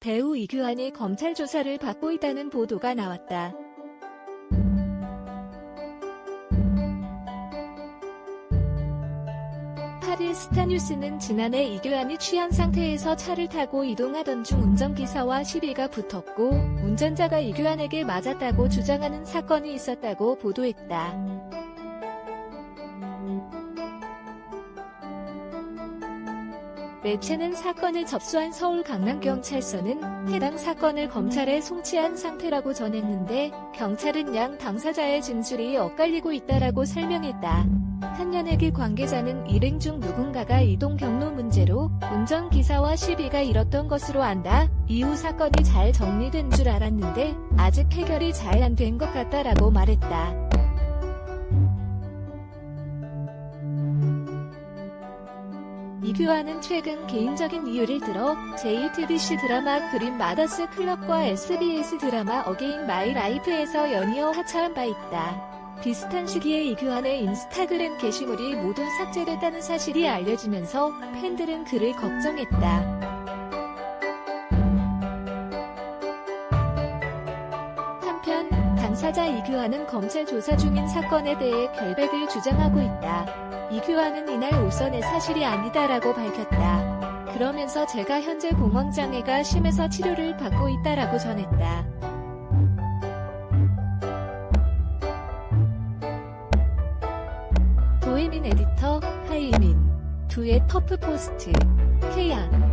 배우 이규환이 검찰 조사를 받고 있다는 보도가 나왔다. 파리 스타뉴스는 지난해 이규환이 취한 상태에서 차를 타고 이동하던 중 운전기사와 시비가 붙었고 운전자가 이규환에게 맞았다고 주장하는 사건이 있었다고 보도했다. 매체는 사건을 접수한 서울 강남경찰서는 해당 사건을 검찰에 송치한 상태라고 전했는데 경찰은 양 당사자의 진술이 엇갈리고 있다라고 설명했다. 한 연예계 관계자는 일행 중 누군가가 이동 경로 문제로 운전기사와 시비가 일었던 것으로 안다. 이후 사건이 잘 정리된 줄 알았는데 아직 해결이 잘 안 된 것 같다라고 말했다. 이규환은 최근 개인적인 이유를 들어 JTBC 드라마 그린 마더스 클럽과 SBS 드라마 어게인 마이 라이프에서 연이어 하차한 바 있다. 비슷한 시기에 이규환의 인스타그램 게시물이 모두 삭제됐다는 사실이 알려지면서 팬들은 그를 걱정했다. 한편 당사자 이규환은 검찰 조사 중인 사건에 대해 결백을 주장하고 있다. 이규환은 이날 오선의 사실이 아니다라고 밝혔다. 그러면서 제가 현재 공황장애가 심해서 치료를 받고 있다라고 전했다. 도혜민 에디터, 하이민, 두의 퍼프포스트, 케야.